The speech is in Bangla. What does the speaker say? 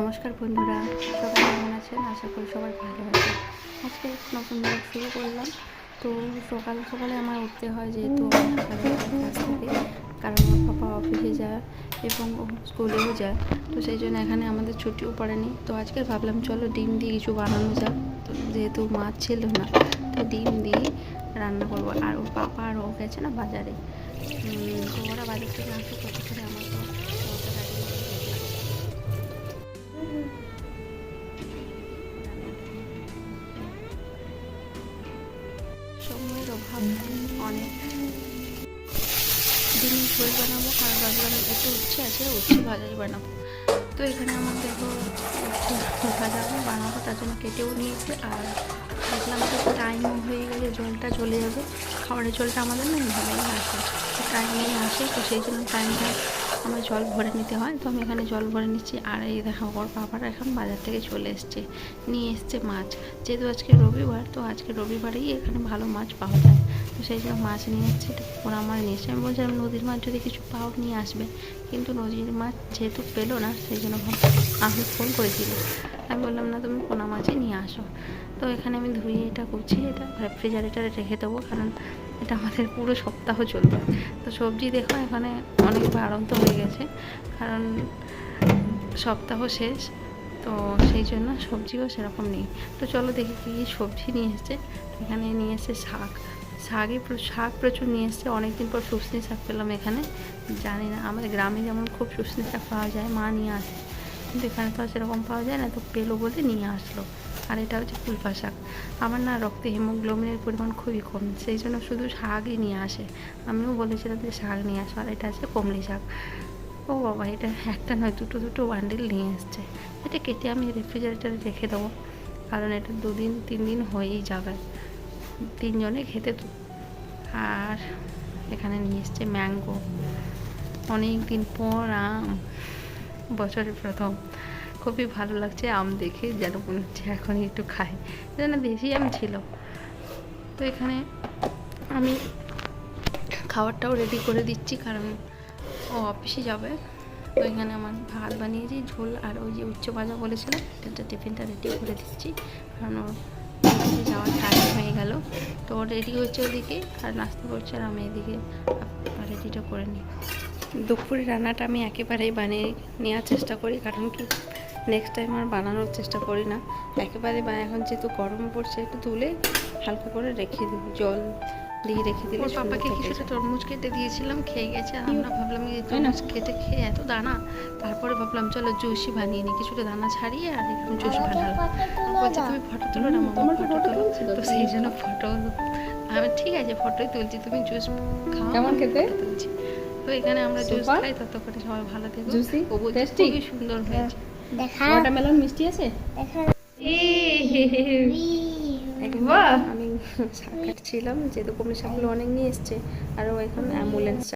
নমস্কার বন্ধুরা, সবাই কেমন আছেন? আশা করি সবাই ভালো আছে আজকে নতুন ব্লগ শুরু করলাম। তো সকাল সকালে আমার উঠতে হয় যেহেতু কারণ আমার পাপা অফিসে যায় এবং স্কুলেও যায়। তো সেই জন্য এখানে আমাদের ছুটিও পড়েনি। তো আজকে ভাবলাম, চলো ডিম দিয়ে কিছু বানানো যাক। যেহেতু মাছ ছিল না, তো ডিম দিয়ে রান্না করব। আর ওর পাপা আর ও গেছে না বাজারে। তো ওরা বাজার থেকে আসুক ততক্ষণে আমার তো সময়ের অনেক ডিমের ঝোল বানাবো, কারণ ভাবলাম একটু উচ্ছে আছে, উচ্ছে ভাজাই বানাবো। তো এখানে আমার দেখো উচ্ছে ভাজা বানাবো, তার জন্য কেটেও নিয়েছে, আর দেখলাম তো টাইম হয়ে গেলে জলটা চলে যাবে। খাবারের জলটা আমাদের না ভালোই আসে টাইমেই আসে, তো সেই জন্য টাইমটা আমার জল ভরে নিতে হয়। তো আমি এখানে জল ভরে নিচ্ছি। আর এই দেখো, ওর বাবারা এখন বাজার থেকে চলে এসছে। নিয়ে এসছে মাছ। যেহেতু আজকে রবিবার, তো আজকে রবিবারেই এখানে ভালো মাছ পাওয়া যায়। তো সেই জন্য মাছ নিয়ে এসছে। ওরা আমার নিয়ে এসছে আমি বলছিলাম, নদীর মাছ যদি কিছু পাও, নিয়ে আসবে। কিন্তু নদীর মাছ যেহেতু পেল না, সেই জন্য আমি ফোন করেছিল। আমি বললাম, না, তুমি পোনা মাছই নিয়ে আসো। তো এখানে আমি ধুয়ে এটা করছি এটা রেফ্রিজারেটারে রেখে দেবো। কারণ এটা আমাদের পুরো সপ্তাহ চলবে। তো সবজি দেখো, এখানে অনেক বাড়ন্ত হয়ে গেছে, কারণ সপ্তাহ শেষ, তো সেই জন্য সবজিও সেরকম নেই। তো চলো দেখি কী সবজি নিয়ে এসছে। এখানে নিয়ে এসছে শাক। শাকই শাক প্রচুর নিয়ে এসছে, অনেকদিন পর শুশনি শাক পেলাম এখানে। জানি না, আমাদের গ্রামে যেমন খুব শুশনি শাক পাওয়া যায়, মা নিয়ে আসে। কিন্তু এখানে তো সেরকম পাওয়া যায় না, তো পেল বলে নিয়ে আসলো। আর এটা হচ্ছে ফুলপা শাক। আমার না রক্তে হিমোগ্লোবিনের পরিমাণ খুবই কম, সেই জন্য শুধু শাকই নিয়ে আসে। আমিও বলেছিলাম যে শাক নিয়ে আসো, আর এটা আছে কমলি শাক। ও বাবা, এটা একটা নয়, দুটো দুটো বান্ডিল নিয়ে এসছে। এটা কেটে আমি রেফ্রিজারেটারে রেখে দেবো, কারণ এটা দুদিন তিন দিন হয়েই যাবে। তিনজনে খেতে তো। আর এখানে নিয়ে এসছে ম্যাঙ্গো অনেক দিন পর আম, বছরের প্রথম। খুবই ভালো লাগছে, আম দেখে যেন মনে হচ্ছে এখন একটু খাই। যেন দেশি আম ছিল। তো এখানে আমি খাবারটাও রেডি করে দিচ্ছি, কারণ ও অফিসে যাবে। তো এখানে আমার ভাত বানিয়েছি, ঝোল আর ওই যে উচ্চ ভাজা বলেছিলাম এটা টিফিনটা রেডি করে দিচ্ছি। কারণ ওর যাওয়ার টাইম হয়ে গেল। তো ও রেডি হচ্ছে ওদিকে, আর নাস্তা করছে, আর আমি এদিকে রেডিটা করে নিই। দুপুরে রান্নাটা আমি একেবারেই বানিয়ে নেওয়ার চেষ্টা করি, কারণ কি নেক্সট টাইম আর বানানোর চেষ্টা করি না। একেবারে বা এখন যেহেতু গরম পড়ছে একটু তুলে হালকা করে রেখে দিই জল দিয়ে রেখে দিলে পাপাকে কিছুটা তরমুজ কেটে দিয়েছিলাম খেয়ে গেছে আর আমরা ভাবলাম এই তরমুজ কেটে খেয়ে এত দানা তারপরে ভাবলাম চলো জুসই বানিয়ে নিই কিছুটা দানা ছাড়িয়ে আর একটু জুস বানালাম। বলছে তুমি ফটো তুলো না মামা ফটো তুলো। তো সেই জন্য ফটো আমি ঠিক আছে ফটোই তুলছি তুমি জুস খাও কেমন খেতে? তুলছি। তো এখানে আমরা জুস? খাই ততক্ষণে সবাই ভালো থেকো। খুবই সুন্দর হয়েছে। দেখা। ওয়াটারমেলন মিষ্টি আছে? দেখা। একবার আমি শাক কাটছিলাম যেহেতু কমলি শাকগুলো অনেক নিয়ে এসছে আর ও এখন অ্যাম্বুলেন্স